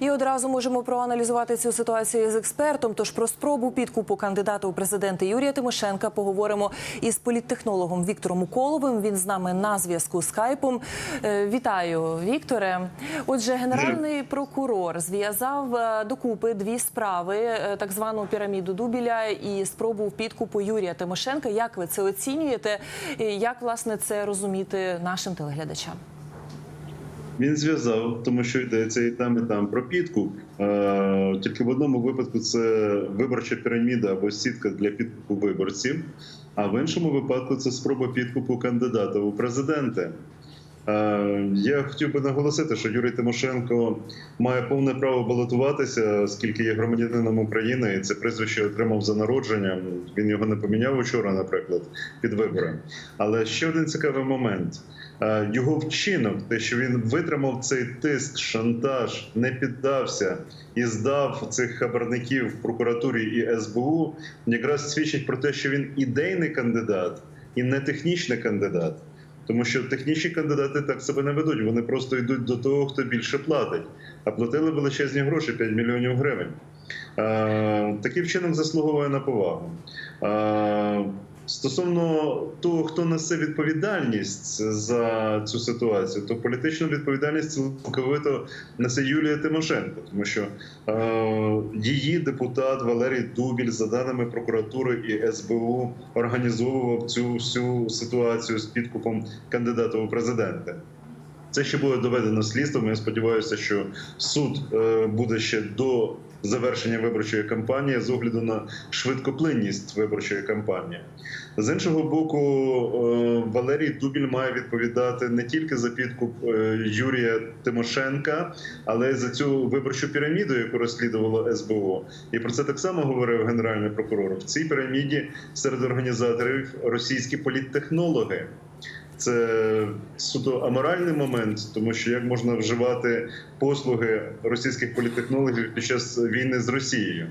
І одразу можемо проаналізувати цю ситуацію з експертом. Тож про спробу підкупу кандидата у президенти Юрія Тимошенка поговоримо із політтехнологом Віктором Уколовим. Він з нами на зв'язку скайпом. Е, Вітаю, Вікторе. Отже, генеральний прокурор зв'язав е, докупи дві справи: е, так звану піраміду Дубіля і спробу підкупу Юрія Тимошенка. Як ви це оцінюєте? Як власне це розуміти нашим телеглядачам? Він зв'язав, тому що йдеться і там, і там про підкуп. Е, Тільки в одному випадку це виборча піраміда або сітка для підкупу виборців, а в іншому випадку це спроба підкупу кандидата у президенти. Е, Я хотів би наголосити, що Юрій Тимошенко має повне право балотуватися, оскільки є громадянином України, і це прізвище отримав за народженням. Він його не поміняв учора, наприклад, під вибори. Але ще один цікавий момент. Е, Його вчинок, те, що він витримав цей тиск, шантаж, не піддався і здав цих хабарників в прокуратурі і СБУ, якраз свідчить про те, що він ідейний кандидат і не технічний кандидат. Тому що технічні кандидати так себе не ведуть. Вони просто йдуть до того, хто більше платить. А платили величезні гроші 5 мільйонів гривень. Таким чином заслуговує на повагу. Стосовно того, хто несе відповідальність за цю ситуацію, то політичну відповідальність цілковито несе Юлія Тимошенко, тому що е, її депутат Валерій Дубіль, за даними прокуратури і СБУ, організовував цю всю ситуацію з підкупом кандидата у президенти. Це ще буде доведено слідством. Я сподіваюся, що суд е, буде ще до завершення виборчої кампанії з огляду на швидкоплинність виборчої кампанії. З іншого боку, е, Валерій Дубіль має відповідати не тільки за підкуп е, Юрія Тимошенка, але й за цю виборчу піраміду, яку розслідувало СБУ. І про це так само говорив генеральний прокурор. В цій піраміді серед організаторів російські політтехнологи. Це суто аморальний момент, тому що як можна вживати послуги російських політтехнологів під час війни з Росією.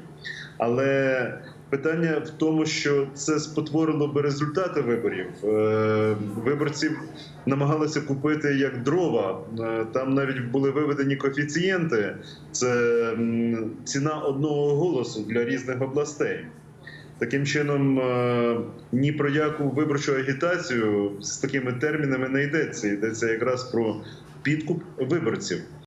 Але питання в тому, що це спотворило би результати виборів. Е, Виборців намагалися купити як дрова. Е, Там навіть були виведені коефіцієнти. Це ціна одного голосу для різних областей. Таким чином, е, ні про яку виборчу агітацію з такими термінами не йдеться. Йдеться якраз про підкуп виборців.